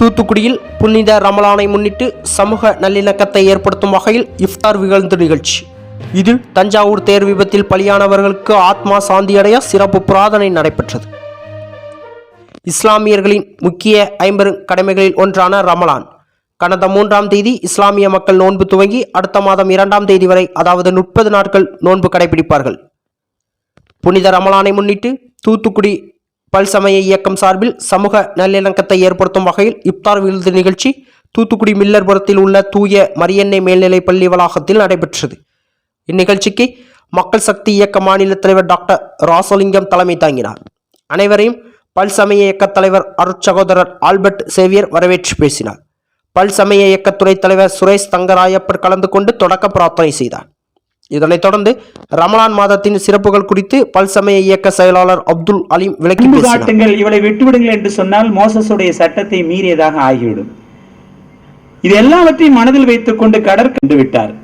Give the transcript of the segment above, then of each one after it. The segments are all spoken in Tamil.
தூத்துக்குடியில் புனித ரமலானை முன்னிட்டு சமூக நல்லிணக்கத்தை ஏற்படுத்தும் வகையில் இஃப்தார் விகழ்ந்து நிகழ்ச்சி. இதில் தஞ்சாவூர் தேர் விபத்தில் பலியானவர்களுக்கு ஆத்மா சாந்தியடைய சிறப்பு பிரார்த்தனை நடைபெற்றது. இஸ்லாமியர்களின் முக்கிய ஐம்பெரும் கடமைகளில் ஒன்றான ரமலான். கடந்த மூன்றாம் தேதி இஸ்லாமிய மக்கள் நோன்பு துவங்கி அடுத்த மாதம் இரண்டாம் தேதி வரை அதாவது முப்பது நாட்கள் நோன்பு கடைபிடிப்பார்கள். புனித ரமலானை முன்னிட்டு தூத்துக்குடி பல்சமய இயக்கம் சார்பில் சமூக நல்லிணக்கத்தை ஏற்படுத்தும் வகையில் இப்தார் விருது நிகழ்ச்சி தூத்துக்குடி மில்லர்புரத்தில் உள்ள தூய மரியன்னை மேல்நிலைப் பள்ளி வளாகத்தில் நடைபெற்றது. இந்நிகழ்ச்சிக்கு மக்கள் சக்தி இயக்க மாநில தலைவர் டாக்டர் ராசலிங்கம் தலைமை தாங்கினார். அனைவரையும் பல்சமய இயக்க தலைவர் அருட்சகோதரர் ஆல்பர்ட் சேவியர் வரவேற்று பேசினார். பல்சமய இயக்க துணைத் தலைவர் சுரேஷ் தங்கராயப்பர் கலந்து கொண்டு தொடக்க பிரார்த்தனை செய்தார். இதனைத் தொடர்ந்து ரமலான் மாதத்தின் சிறப்புகள் குறித்து பல்சமய இயக்க செயலாளர் அப்துல் அலீம் விளக்கி காட்டுங்கள் இவளை விட்டுவிடுங்கள் என்று சொன்னால் மோசஸுடைய சட்டத்தை மீறியதாக ஆகிவிடும். இது எல்லாவற்றையும் மனதில் வைத்துக் கொண்டு கடற்கண்டு விட்டார்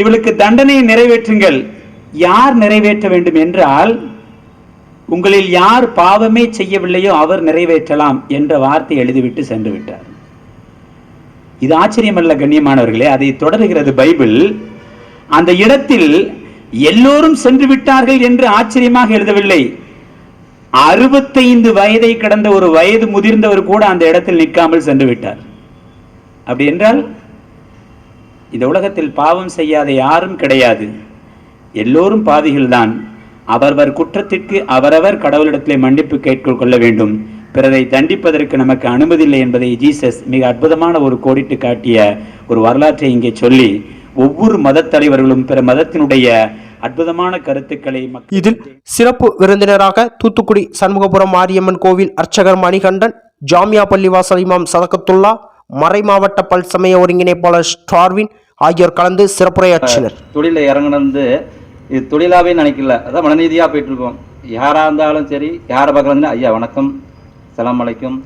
இவளுக்கு தண்டனையை நிறைவேற்றுங்கள். யார் நிறைவேற்ற வேண்டும் என்றால் உங்களில் யார் பாவமே செய்யவில்லையோ அவர் நிறைவேற்றலாம் என்ற வார்த்தை எழுதிவிட்டு சென்று விட்டார் இது ஆச்சரியமல்ல கண்ணியமானவர்களே அதை தொடர்கிறது பைபிள். அந்த இடத்தில் எல்லோரும் சென்று விட்டார்கள் என்று ஆச்சரியமாக எழுதவில்லை. அறுபத்தைந்து வயதை கடந்த ஒரு வயது முதிர்ந்தவர் கூட அந்த இடத்தில் நிற்காமல் சென்று விட்டார். அப்படி என்றால் இந்த உலகத்தில் பாவம் செய்யாத யாரும் கிடையாது. எல்லோரும் பாதிகள்தான் அவரவர் குற்றத்திற்கு அவரவர் கடவுளிடத்திலே மன்னிப்பு கேட்டுக்கொள்ள வேண்டும். பிறரை தண்டிப்பதற்கு நமக்கு அனுமதி இல்லை என்பதை ஜீசஸ் மிக அற்புதமான ஒரு கோடிட்டு காட்டிய ஒரு வரலாற்றை இங்கே சொல்லி ஒவ்வொரு மதத் தலைவர்களும் பிற மதத்தினுடைய அற்புதமான கருத்துக்களை மக்கள் இதில் சிறப்பு விருந்தினராக தூத்துக்குடி சண்முகபுரம் மாரியம்மன் கோவில் அர்ச்சகர் மணிகண்டன் ஜாமியா பள்ளிவாசல் இமாம் சதகத்துல்லா மறைமாவட்ட பல்சமய ஒருங்கிணைப்பாளர் ஸ்டார்வின் ஆகியோர் கலந்து சிறப்புரையாற்றினர். தொழிலில் இறங்குனது இது தொழிலாவே நினைக்கல. அதான் மனநீதியாக போயிட்டு இருக்கோம் யாராக இருந்தாலும் சரி யாரை பார்க்கலாம்னா ஐயா வணக்கம். சலாம் அலைக்கும்.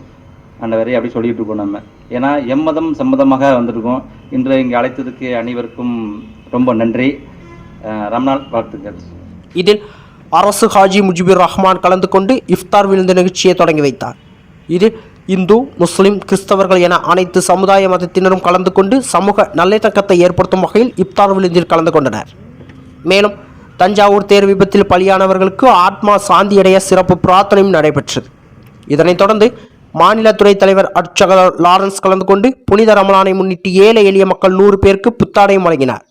ஆண்டவரே அப்படி சொல்லிட்டு இருக்கோம் நம்ம. ஏன்னா எம்மதம் சம்மதமாக வந்திருக்கோம். இன்று இங்கே அழைத்ததுக்கு அனைவருக்கும் ரொம்ப நன்றி. அஹ் ரம்நாள் வாழ்த்துக்கள். இதில் அரசு ஹாஜி முஜிபுர் ரஹ்மான் கலந்து கொண்டு இஃப்தார் விழுந்த நிகழ்ச்சியை தொடங்கி வைத்தார். இதில் இந்து முஸ்லிம் கிறிஸ்தவர்கள் என அனைத்து சமுதாய மதத்தினரும் கலந்து கொண்டு சமூக நல்லிணக்கத்தை ஏற்படுத்தும் வகையில் இஃப்தார் விழுந்தில் கலந்து கொண்டனர். மேலும் தஞ்சாவூர் தேர் விபத்தில் பலியானவர்களுக்கு ஆத்மா சாந்தியடைய சிறப்பு பிரார்த்தனையும் நடைபெற்றது. இதனைத் தொடர்ந்து மாநில துறை தலைவர் அர்ச்சகர் லாரன்ஸ் கலந்து கொண்டு புனித ரமலானை முன்னிட்டு ஏழை எளிய மக்கள் நூறு பேருக்கு புத்தாடையும் வழங்கினார்.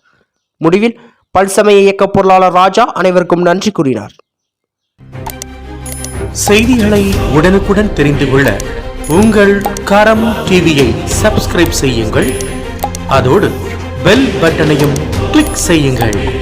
முடிவில் பல்சமய இயக்க பொருளாளர் ராஜா அனைவருக்கும் நன்றி கூறினார். செய்திகளை உடனுக்குடன் தெரிந்து கொள்ள உங்கள் கரம் டிவியை சப்ஸ்கிரைப் செய்யுங்கள். அதோடு பெல் பட்டனையும் கிளிக் செய்யுங்கள்.